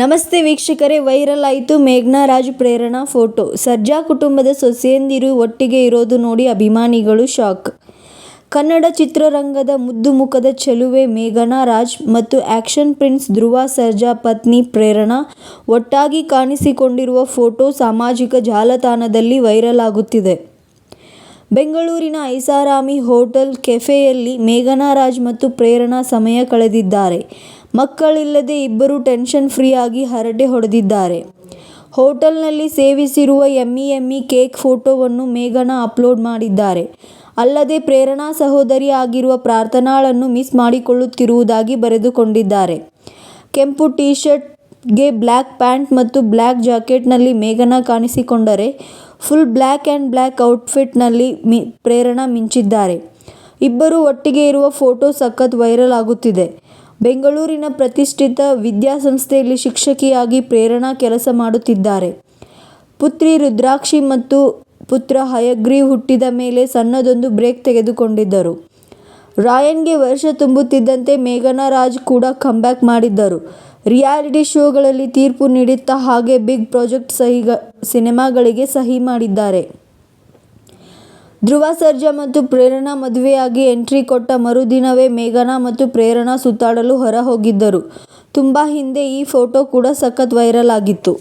ನಮಸ್ತೆ ವೀಕ್ಷಕರೇ, ವೈರಲ್ ಆಯಿತು ಮೇಘನಾ ರಾಜ್ ಪ್ರೇರಣಾ ಫೋಟೋ. ಸರ್ಜಾ ಕುಟುಂಬದ ಸೊಸೆಯಂದಿರು ಒಟ್ಟಿಗೆ ಇರೋದು ನೋಡಿ ಅಭಿಮಾನಿಗಳು ಶಾಕ್. ಕನ್ನಡ ಚಿತ್ರರಂಗದ ಮುದ್ದು ಮುಖದ ಚೆಲುವೆ ಮೇಘನಾ ರಾಜ್ ಮತ್ತು ಆಕ್ಷನ್ ಪ್ರಿನ್ಸ್ ಧ್ರುವ ಸರ್ಜಾ ಪತ್ನಿ ಪ್ರೇರಣಾ ಒಟ್ಟಾಗಿ ಕಾಣಿಸಿಕೊಂಡಿರುವ ಫೋಟೋ ಸಾಮಾಜಿಕ ಜಾಲತಾಣದಲ್ಲಿ ವೈರಲ್ ಆಗುತ್ತಿದೆ. ಬೆಂಗಳೂರಿನ ಐಷಾರಾಮಿ ಹೋಟೆಲ್ ಕೆಫೆಯಲ್ಲಿ ಮೇಘನಾ ರಾಜ್ ಮತ್ತು ಪ್ರೇರಣಾ ಸಮಯ ಕಳೆದಿದ್ದಾರೆ. ಮಕ್ಕಳಿಲ್ಲದೆ ಇಬ್ಬರು ಟೆನ್ಷನ್ ಫ್ರೀ ಆಗಿ ಹರಟೆ ಹೊಡೆದಿದ್ದಾರೆ. ಹೋಟೆಲ್ನಲ್ಲಿ ಸೇವಿಸಿರುವ ಯಮ್ಮಿ ಯಮ್ಮಿ ಕೇಕ್ ಫೋಟೋವನ್ನು ಮೇಘನಾ ಅಪ್ಲೋಡ್ ಮಾಡಿದ್ದಾರೆ. ಅಲ್ಲದೆ ಪ್ರೇರಣಾ ಸಹೋದರಿ ಆಗಿರುವ ಪ್ರಾರ್ಥನಾಳನ್ನು ಮಿಸ್ ಮಾಡಿಕೊಳ್ಳುತ್ತಿರುವುದಾಗಿ ಬರೆದುಕೊಂಡಿದ್ದಾರೆ. ಕೆಂಪು ಟೀ ಶರ್ಟ್ಗೆ ಬ್ಲ್ಯಾಕ್ ಪ್ಯಾಂಟ್ ಮತ್ತು ಬ್ಲ್ಯಾಕ್ ಜಾಕೆಟ್ನಲ್ಲಿ ಮೇಘನಾ ಕಾಣಿಸಿಕೊಂಡರೆ ಫುಲ್ ಬ್ಲ್ಯಾಕ್ ಆ್ಯಂಡ್ ಬ್ಲ್ಯಾಕ್ ಔಟ್ಫಿಟ್ನಲ್ಲಿ ಮಿ, ಪ್ರೇರಣಾ ಮಿಂಚಿದ್ದಾರೆ. ಇಬ್ಬರು ಒಟ್ಟಿಗೆ ಇರುವ ಫೋಟೋ ಸಖತ್ ವೈರಲ್ ಆಗುತ್ತಿದೆ. ಬೆಂಗಳೂರಿನ ಪ್ರತಿಷ್ಠಿತ ವಿದ್ಯಾಸಂಸ್ಥೆಯಲ್ಲಿ ಶಿಕ್ಷಕಿಯಾಗಿ ಪ್ರೇರಣಾ ಕೆಲಸ ಮಾಡುತ್ತಿದ್ದಾರೆ. ಪುತ್ರಿ ರುದ್ರಾಕ್ಷಿ ಮತ್ತು ಪುತ್ರ ಹಯಗ್ರೀವ್ ಹುಟ್ಟಿದ ಮೇಲೆ ಸಣ್ಣದೊಂದು ಬ್ರೇಕ್ ತೆಗೆದುಕೊಂಡಿದ್ದರು. ರಾಯನ್ಗೆ ವರ್ಷ ತುಂಬುತ್ತಿದ್ದಂತೆ ಮೇಘನಾ ರಾಜ್ ಕೂಡ ಕಮ್ಬ್ಯಾಕ್ ಮಾಡಿದ್ದರು. ರಿಯಾಲಿಟಿ ಶೋಗಳಲ್ಲಿ ತೀರ್ಪು ನೀಡುತ್ತಾ ಹಾಗೆ ಬಿಗ್ ಪ್ರಾಜೆಕ್ಟ್ ಸಿನಿಮಾಗಳಿಗೆ ಸಹಿ ಮಾಡಿದ್ದಾರೆ. ಧ್ರುವ ಸರ್ಜಾ ಮತ್ತು ಪ್ರೇರಣಾ ಮದುವೆಯಾಗಿ ಎಂಟ್ರಿ ಕೊಟ್ಟ ಮರುದಿನವೇ ಮೇಘನಾ ಮತ್ತು ಪ್ರೇರಣಾ ಸುತ್ತಾಡಲು ಹೊರ ಹೋಗಿದ್ದರು ತುಂಬಾ ಹಿಂದೆ ಈ ಫೋಟೋ ಕೂಡ ಸಖತ್ ವೈರಲ್ ಆಗಿತ್ತು.